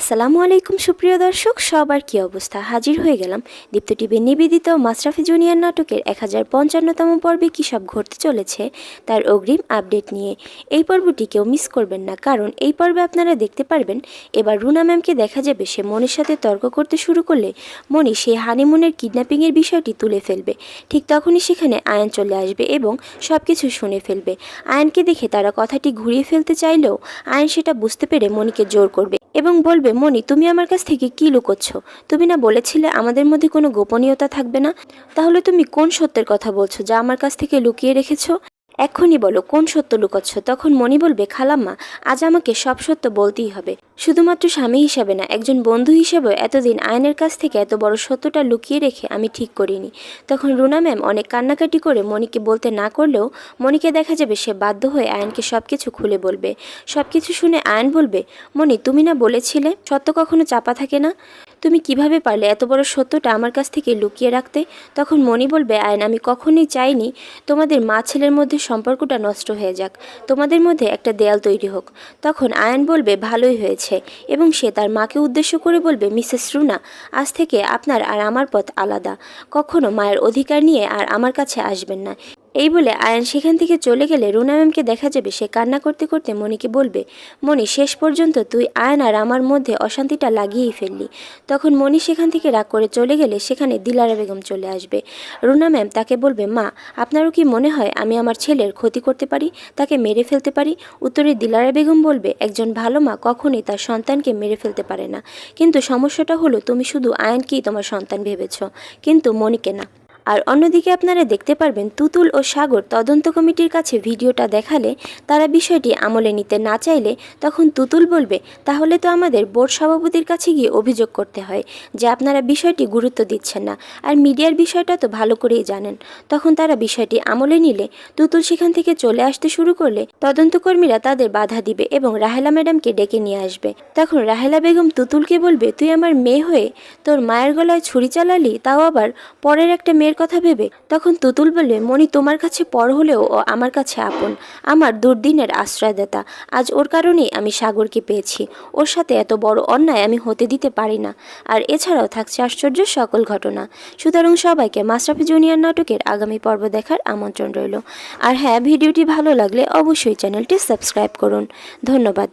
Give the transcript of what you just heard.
আসসালামু আলাইকুম, সুপ্রিয় দর্শক। সবার কি অবস্থা? হাজির হয়ে গেলাম দীপ্ত টিভির নিবেদিত মাশরাফি জুনিয়র নাটকের এক হাজার পঞ্চান্নতম পর্বে কী সব ঘটতে চলেছে তার অগ্রিম আপডেট নিয়ে। এই পর্বটি কেউ মিস করবেন না, কারণ এই পর্বে আপনারা দেখতে পারবেন, এবার রুনা ম্যামকে দেখা যাবে সে মনির সাথে তর্ক করতে শুরু করলে মনি সেই হানিমুনের কিডন্যাপিংয়ের বিষয়টি তুলে ফেলবে। ঠিক তখনই সেখানে আয়ন চলে আসবে এবং সব কিছু শুনে ফেলবে। আয়নকে দেখে তারা কথাটি ঘুরিয়ে ফেলতে চাইলেও আয়ন সেটা বুঝতে পেরে মনিকে জোর করবে এবং বলবে মনি তুমি আমার কাছ থেকে কি লুকোচ্ছ? তুমি না বলেছিলে আমাদের মধ্যে কোনো গোপনীয়তা থাকবে না? তাহলে তুমি কোন সত্যের কথা বলছো যা আমার কাছ থেকে লুকিয়ে রেখেছো? এক্ষুনি বলো, কোন সত্য লুকাচ্ছ? তখন মনি বলবে, খালাম্মা, আজ আমাকে সব সত্য বলতেই হবে। শুধুমাত্র স্বামী হিসাবে না, একজন বন্ধু হিসেবেও এতদিন আয়নের কাছ থেকে এত বড় সত্যটা লুকিয়ে রেখে আমি ঠিক করিনি। তখন রুনা ম্যাম অনেক কান্নাকাটি করে মনিকে বলতে না করলেও মনিকে দেখা যাবে সে বাধ্য হয়ে আয়নকে সব কিছু খুলে বলবে। সব কিছু শুনে আয়ন বলবে মনি তুমি না বলেছিলে? সত্য কখনো চাপা থাকে না? তুমি কীভাবে পারলে এত বড় সত্যটা আমার কাছ থেকে লুকিয়ে রাখতে? তখন মনি বলবে, আয়ন, আমি কখনোই চাইনি তোমাদের মা ছেলের মধ্যে সম্পর্কটা নষ্ট হয়ে যাক। তোমাদের মধ্যে একটা দেয়াল তৈরি হোক। তখন আয়ন বলবে, ভালোই হয়েছে। এবং সে তার মাকে উদ্দেশ্য করে বলবে, মিসেস রুনা, আজ থেকে আপনার আর আমার পথ আলাদা। কখনো মায়ের অধিকার নিয়ে আর আমার কাছে আসবেন না। এই বলে আয়ন সেখান থেকে চলে গেলে রুনা ম্যামকে দেখা যাবে। সে কান্না করতে করতে মনিকে বলবে মনি শেষ পর্যন্ত তুই আয়ন আর আমার মধ্যে অশান্তিটা লাগিয়েই ফেললি। তখন মনি সেখান থেকে রাগ করে চলে গেলে সেখানে দিলারা বেগম চলে আসবে। রুনা ম্যাম তাকে বলবে, মা, আপনারও কি মনে হয় আমি আমার ছেলের ক্ষতি করতে পারি? তাকে মেরে ফেলতে পারি? উত্তরে দিলারা বেগম বলবে, একজন ভালো মা কখনোই তার সন্তানকে মেরে ফেলতে পারে না। কিন্তু সমস্যাটা হলো তুমি শুধু আয়নকেই তোমার সন্তান ভেবেছ। কিন্তু মনিকে না। আর অন্যদিকে আপনারা দেখতে পারবেন তুতুল ও সাগর তদন্ত কমিটির কাছে ভিডিওটা দেখালে তারা বিষয়টি আমলে নিতে না চাইলে তখন তুতুল বলবে, তাহলে তো আমাদের বোর্ড সভাপতির কাছে গিয়ে অভিযোগ করতে হয় যে আপনারা বিষয়টি গুরুত্ব দিচ্ছেন না। আর মিডিয়ার বিষয়টা তো ভালো করেই জানেন। তখন তারা বিষয়টি আমলে নিলে তুতুল সেখান থেকে চলে আসতে শুরু করলে তদন্তকর্মীরা তাদের বাধা দিবে এবং রাহেলা ম্যাডামকে ডেকে নিয়ে আসবে। তখন রাহেলা বেগম তুতুলকে বলবে, তুই আমার মেয়ে হয়ে তোর মায়ের গলায় ছুরি চালালি, তাও আবার পরের একটা মেয়ের কথা ভেবে তখন তুতুল বলবে মণি, তোমার কাছে পর হলেও ও আমার কাছে আপন। আমার দুর্দিনের আশ্রয়দাতা। আজ ওর কারণেই আমি সাগরকে পেয়েছি। ওর সাথে এত বড় অন্যায় আমি হতে দিতে পারি না। আর এছাড়াও থাকছে আশ্চর্য সকল ঘটনা। সুতরাং সবাইকে মাশরাফি জুনিয়র নাটকের আগামী পর্ব দেখার আমন্ত্রণ রইল। আর হ্যাঁ ভিডিওটি ভালো লাগলে অবশ্যই চ্যানেলটি সাবস্ক্রাইব করুন। ধন্যবাদ।